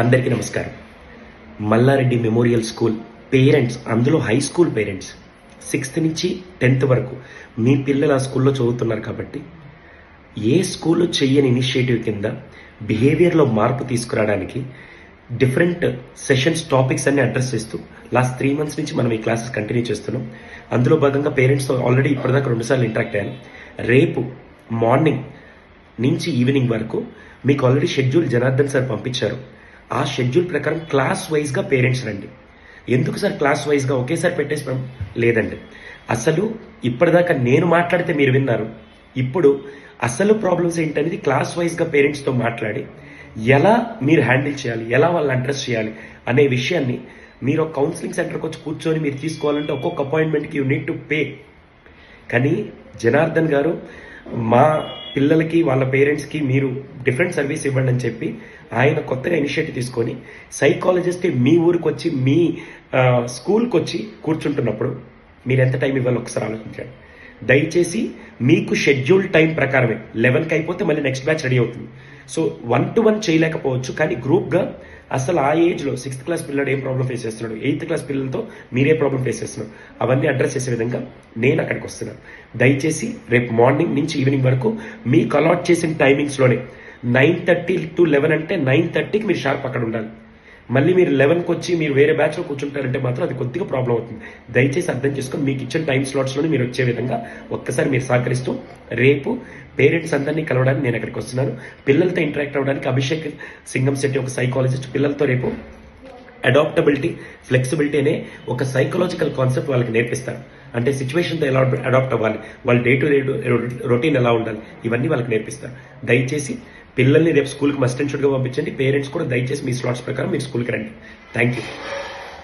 అందరికీ నమస్కారం. Mallareddy memorial school parents అందులో హై స్కూల్ పేరెంట్స్ సిక్స్త్ నుంచి టెన్త్ వరకు మీ పిల్లలు ఆ స్కూల్లో చదువుతున్నారు కాబట్టి ఏ స్కూల్లో చెయ్యని ఇనిషియేటివ్ కింద బిహేవియర్లో మార్పు తీసుకురావడానికి డిఫరెంట్ సెషన్స్ టాపిక్స్ అన్ని అడ్రస్ చేస్తూ లాస్ట్ త్రీ మంత్స్ నుంచి మనం ఈ క్లాసెస్ కంటిన్యూ చేస్తున్నాం. అందులో భాగంగా పేరెంట్స్తో ఆల్రెడీ ఇప్పటిదాకా రెండుసార్లు ఇంటరాక్ట్ అయ్యాను రేపు మార్నింగ్ నుంచి ఈవినింగ్ వరకు మీకు ఆల్రెడీ షెడ్యూల్ జనార్దన్ సార్ పంపించారు. ఆ షెడ్యూల్ ప్రకారం క్లాస్ వైజ్గా పేరెంట్స్ రండి. ఎందుకు సార్ క్లాస్ వైజ్గా ఒకేసారి పెట్టేసి లేదండి. అసలు ఇప్పటిదాకా నేను మాట్లాడితే మీరు విన్నారు. ఇప్పుడు అసలు ప్రాబ్లమ్స్ ఏంటనేది క్లాస్ వైజ్గా పేరెంట్స్తో మాట్లాడి ఎలా మీరు హ్యాండిల్ చేయాలి ఎలా వాళ్ళని అడ్రస్ చేయాలి అనే విషయాన్ని మీరు కౌన్సిలింగ్ సెంటర్కి వచ్చి కూర్చొని మీరు తీసుకోవాలంటే ఒక్కొక్క అపాయింట్మెంట్కి యూ నీడ్ టు పే. కానీ జనార్దన్ గారు మా పిల్లలకి వాళ్ళ పేరెంట్స్కి మీరు డిఫరెంట్ సర్వీస్ ఇవ్వండి అని చెప్పి ఆయన కొత్తగా ఇనిషియేటివ్ తీసుకొని సైకాలజిస్ట్ మీ ఊరికి వచ్చి మీ స్కూల్కి వచ్చి కూర్చుంటున్నప్పుడు మీరు ఎంత టైం ఇవ్వాలి ఒకసారి ఆలోచించండి. దయచేసి మీకు షెడ్యూల్ టైం ప్రకారమే లెవెన్కి అయిపోతే మళ్ళీ నెక్స్ట్ బ్యాచ్ రెడీ అవుతుంది. సో వన్ టు వన్ చేయలేకపోవచ్చు కానీ గ్రూప్గా అసలు ఆ ఏజ్లో సిక్స్త్ క్లాస్ పిల్లడు ఏం ప్రాబ్లం ఫేస్ చేస్తున్నాడు? ఎయిత్ క్లాస్ పిల్లలతో మీరే ప్రాబ్లం ఫేస్ చేస్తున్నారు. అవన్నీ అడ్రస్ చేసే విధంగా నేను అక్కడికి వస్తున్నాను. దయచేసి రేపు మార్నింగ్ నుంచి ఈవినింగ్ వరకు మీకు అలాట్ చేసిన టైమింగ్స్లోనే నైన్ థర్టీ టు లెవెన్ అంటే నైన్ థర్టీకి మీరు షార్ప్ అక్కడ ఉండాలి. మళ్ళీ మీరు లెవెన్కి వచ్చి మీరు వేరే బ్యాచ్లో కూర్చుంటారంటే మాత్రం అది కొద్దిగా ప్రాబ్లం అవుతుంది. దయచేసి అర్థం చేసుకొని మీకు ఇచ్చిన టైం స్లాట్స్లోనే మీరు వచ్చే విధంగా ఒక్కసారి మీరు సహకరిస్తూ రేపు పేరెంట్స్ అందరినీ కలవడానికి నేను అక్కడికి వస్తున్నాను. పిల్లలతో ఇంటరాక్ట్ అవ్వడానికి అభిషేక్ సింగం శెట్టి ఒక సైకాలజిస్ట్ పిల్లలతో రేపు అడాప్టబిలిటీ ఫ్లెక్సిబిలిటీ అనే ఒక సైకలాజికల్ కాన్సెప్ట్ వాళ్ళకి నేర్పిస్తారు. అంటే సిచ్యువేషన్తో ఎలా అడాప్ట్ అవ్వాలి వాళ్ళ డే టు డే రొటీన్ ఎలా ఉండాలి ఇవన్నీ వాళ్ళకి నేర్పిస్తారు. దయచేసి పిల్లల్ని రేపు స్కూల్కి మస్ట్ అండ్ షుడ్గా పంపించండి. పేరెంట్స్ కూడా దయచేసి మీ స్లాట్స్ ప్రకారం మీరు స్కూల్కి రండి. Thank you